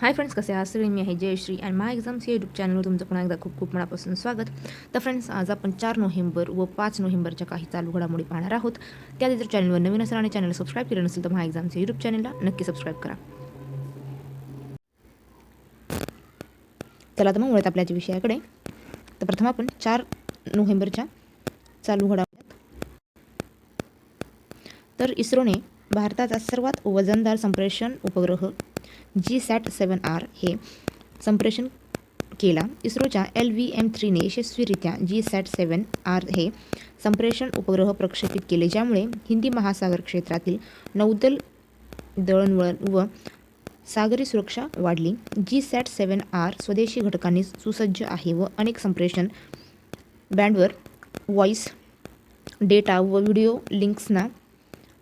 Hi friends कसे आहात? सगळे? मी आहे जयश्री आणि माय एक्झाम्स या यूट्यूब चॅनलवर तुमचं पुन्हा एकदा खूप खूप मनापासून स्वागत. तर फ्रेंड्स आज आपण चार नोव्हेंबर व पाच नोव्हेंबरच्या काही चालू घडामोडी पाहणार आहोत. त्याआधी जर चॅनलवर नवीन असेल आणि चॅनल सबस्क्राईब केलं नसेल तर महा एक्झाम्स या यूट्यूब चॅनलला नक्की सबस्क्राईब करा. चला तर मग मुळात आपल्या विषयाकडे. तर प्रथम आपण चार नोव्हेंबरच्या चालू घडामोड्यात तर इस्रोने भारताचा सर्वात वजनदार संप्रेषण उपग्रह जी सॅट सेवन आर हे संप्रेषण केला. इस्रोच्या एल व्ही एम थ्रीने यशस्वीरित्या जी सॅट सेवन आर हे संप्रेषण उपग्रह प्रक्षेपित केले ज्यामुळे हिंदी महासागर क्षेत्रातील नौदल दळणवळण व सागरी सुरक्षा वाढली. जी सॅट सेवन आर स्वदेशी घटकांनी सुसज्ज आहे व अनेक संप्रेषण बँडवर व्हॉईस डेटा व व्हिडिओ लिंक्सना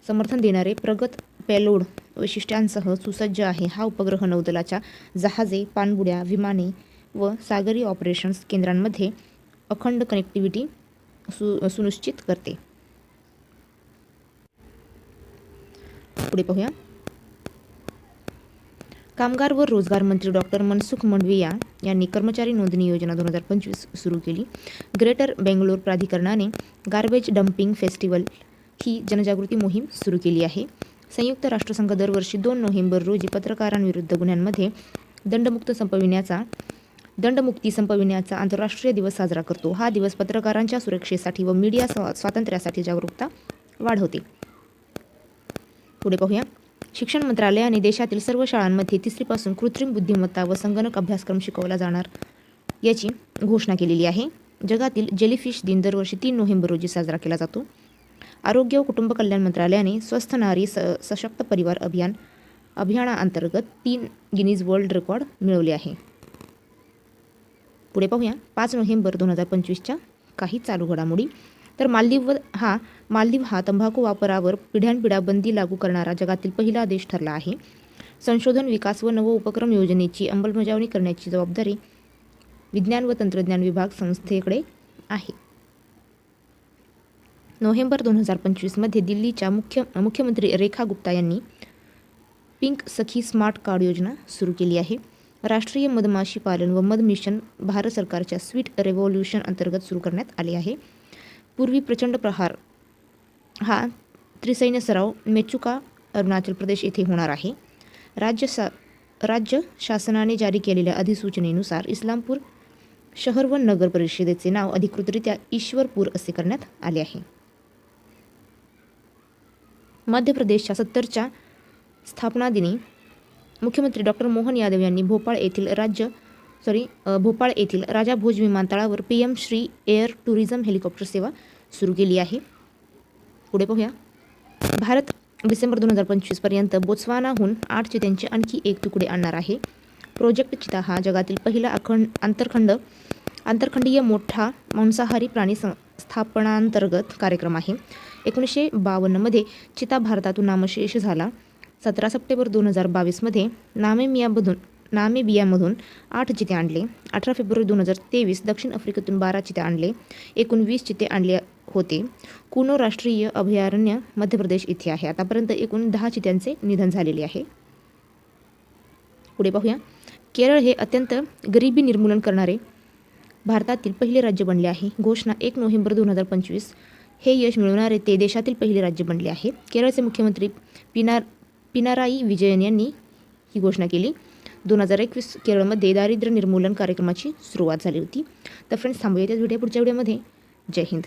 समर्थन देणारे प्रगत पेलोड वैशिष्ट्यांसह सुसज्ज आहे. हा उपग्रह नौदलाच्या जहाजे पाणबुड्या विमाने व सागरी ऑपरेशन्स केंद्रांमध्ये अखंड कनेक्टिव्हिटी सु सुनिश्चित करते. पुढे पाहूया. कामगार व रोजगार मंत्री डॉक्टर मनसुख मंडविया यांनी कर्मचारी नोंदणी योजना दोन हजार पंचवीस सुरू केली. ग्रेटर बेंगलोर प्राधिकरणाने गार्बेज डम्पिंग फेस्टिवल ही जनजागृती मोहीम सुरू केली आहे. संयुक्त राष्ट्रसंघ दरवर्षी दोन नोव्हेंबर रोजी पत्रकारांविरुद्ध गुन्ह्यांमध्ये दंडमुक्त संपविण्याचा दंडमुक्ती संपविण्याचा आंतरराष्ट्रीय दिवस साजरा करतो. हा दिवस पत्रकारांच्या सुरक्षेसाठी व मीडिया स्वा स्वातंत्र्यासाठी जागरूकता वाढवते. पुढे पाहूया. शिक्षण मंत्रालयाने देशातील सर्व शाळांमध्ये तिसरीपासून कृत्रिम बुद्धिमत्ता व संगणक अभ्यासक्रम शिकवला जाणार याची घोषणा केलेली आहे. जगातील जेलीफिश दिन दरवर्षी तीन नोव्हेंबर रोजी साजरा केला जातो. आरोग्य व कुटुंब कल्याण मंत्रालयाने स्वस्थ नारी स सशक्त परिवार अभियान अभियानाअंतर्गत तीन गिनीज वर्ल्ड रेकॉर्ड मिळवले आहे. पुढे पाहूया. पाच नोव्हेंबर दोन हजार पंचवीसच्या काही चालू घडामोडी. तर मालदीव हा मालदीव हा तंबाखू वापरावर पिढ्यानपिढ्या बंदी लागू करणारा जगातील पहिला देश ठरला आहे. संशोधन विकास व नव उपक्रम योजनेची अंमलबजावणी करण्याची जबाबदारी विज्ञान व तंत्रज्ञान विभाग संस्थेकडे आहे. नोव्हेंबर दोन हजार पंचवीसमध्ये दिल्लीच्या मुख्य मुख्यमंत्री रेखा गुप्ता यांनी पिंक सखी स्मार्ट कार्ड योजना सुरू केली आहे. राष्ट्रीय मधमाशी पालन व मध मिशन भारत सरकारच्या स्वीट रेव्होल्युशन अंतर्गत सुरू करण्यात आले आहे. पूर्वी प्रचंड प्रहार हा त्रिसैन्य सराव मेचुका अरुणाचल प्रदेश येथे होणार आहे. राज्य सा राज्य शासनाने जारी केलेल्या अधिसूचनेनुसार इस्लामपूर शहर व नगर परिषदेचे नाव अधिकृतरित्या ईश्वरपूर असे करण्यात आले आहे. मध्य प्रदेशच्या सत्तरच्या स्थापना दिनी मुख्यमंत्री डॉक्टर मोहन यादव यांनी भोपाळ येथील राज्य सॉरी भोपाळ येथील राजा भोज विमानतळावर P M Shri air tourism helicopter सेवा सुरू केली आहे. पुढे पाहूया. भारत डिसेंबर दोन हजार पंचवीसपर्यंत बोत्सवानाहून आठ चित्यांचे आणखी एक तुकडे आणणार आहे. प्रोजेक्ट चिता हा जगातील पहिला अखंड आंतरखंड आंतरखंडीय मोठा मांसाहारी प्राणी सं स्थापनांतर्गत कार्यक्रम आहे. एकोणीसशे बावन्नमध्ये चिता भारतातून नामशेष झाला. सतरा सप्टेंबर दोन हजार बावीसमध्ये नामेमियामधून नामेबियामधून आठ चिते आणले. अठरा फेब्रुवारी दोन हजार तेवीस दक्षिण आफ्रिकेतून बारा चिते आणले. एकूण वीस चिते आणले होते. कुनो राष्ट्रीय अभयारण्य मध्य प्रदेश इथे आहे. आतापर्यंत एकूण दहा चित्यांचे निधन झालेले आहे. पुढे पाहूया. केरळ हे अत्यंत गरिबी निर्मूलन करणारे भारतातील पहिले राज्य बनले आहे. घोषणा एक नोव्हेंबर दोन हजार पंचवीस. हे यश मिळवणारे ते देशातील पहिले राज्य बनले आहे. केरळचे मुख्यमंत्री पिनार पिनाराई विजयन यांनी ही घोषणा केली. दोन हजार एकवीस केरळमध्ये दारिद्र्य निर्मूलन कार्यक्रमाची सुरुवात झाली होती. तर फ्रेंड्स थांबूया त्याच व्हिडिओ पुढच्या व्हिडिओमध्ये जय हिंद.